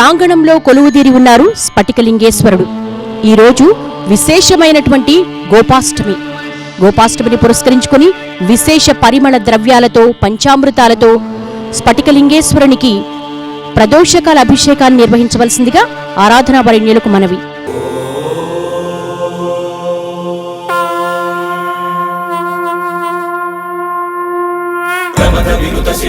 ప్రాంగణంలో కొలువుదీరి ఉన్నారు స్ఫటికలింగేశ్వరుడు. ఈరోజు విశేషమైనటువంటి గోపాష్టమి. గోపాష్టమిని పురస్కరించుకొని విశేష పరిమళ ద్రవ్యాలతో పంచామృతాలతో స్ఫటికలింగేశ్వరునికి ప్రదోషకాల అభిషేకాన్ని నిర్వహించవలసిందిగా ఆరాధనా వరణ్యులకు మనవి.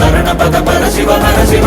తరణ పద పర శివ పర శివ.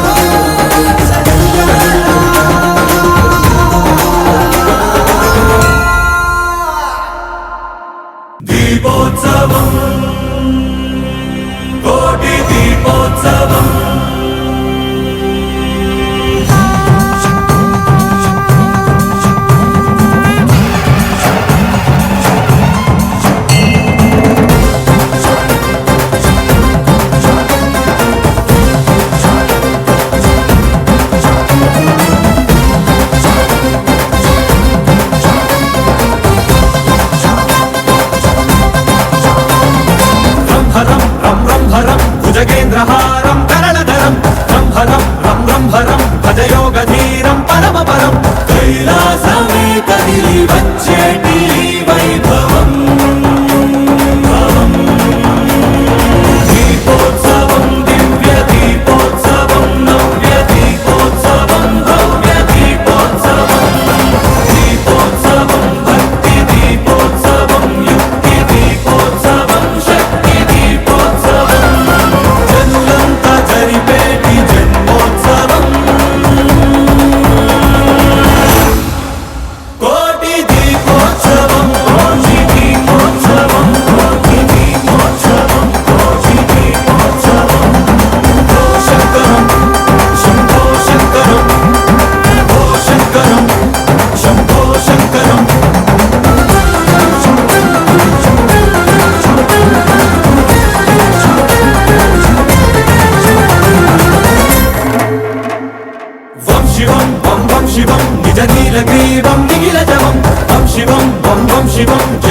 Chibam, Chibam.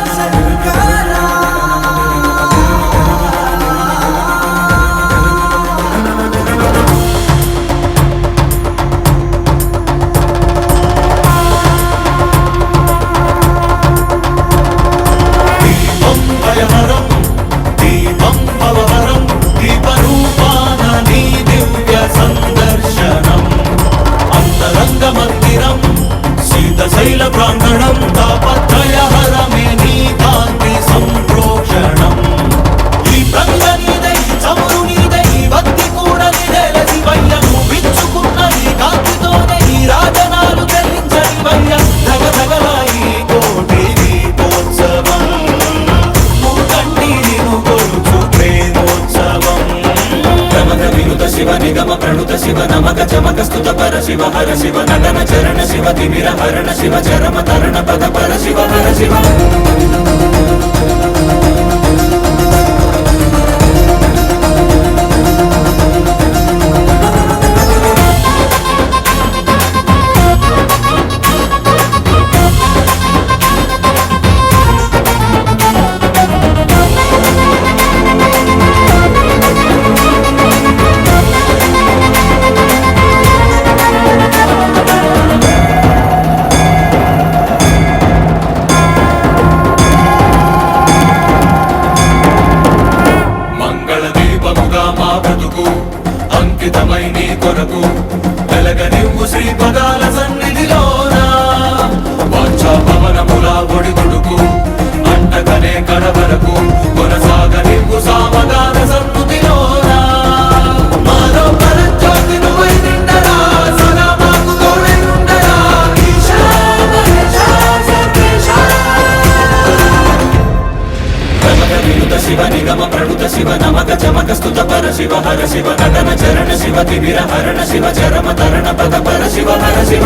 శివ నమక చమక స్థుత పర శివ హర శివ నటన చరణ శివ తిమిర హరణ శివ చరమ తరణ పద పర శివ హర శివ. శివ హర శివ.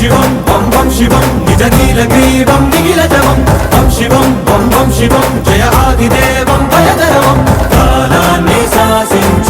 శివం వం వం శివం నిజ నీల గ్రీవం నిఖిల జవం వం శివం వం వం శివం జయ ఆదిదేవం భయధరవం కాలాన్ని శాసించు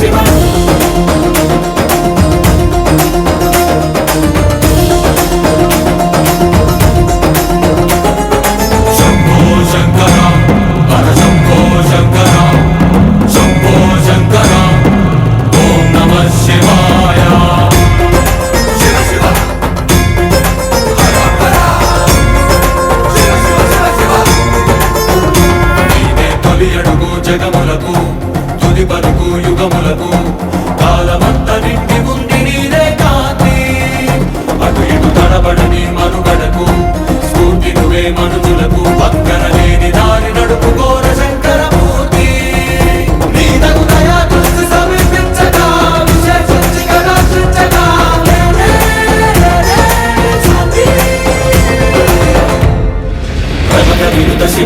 శివ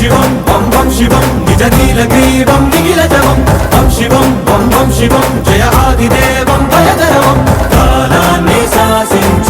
శివం వం వం శివం నిజ నీల గ్రీవం నిఖిల జవం వం శివం వం వం శివం జయ ఆదిదేవం భయధరవం కాలాన్ని శాసించు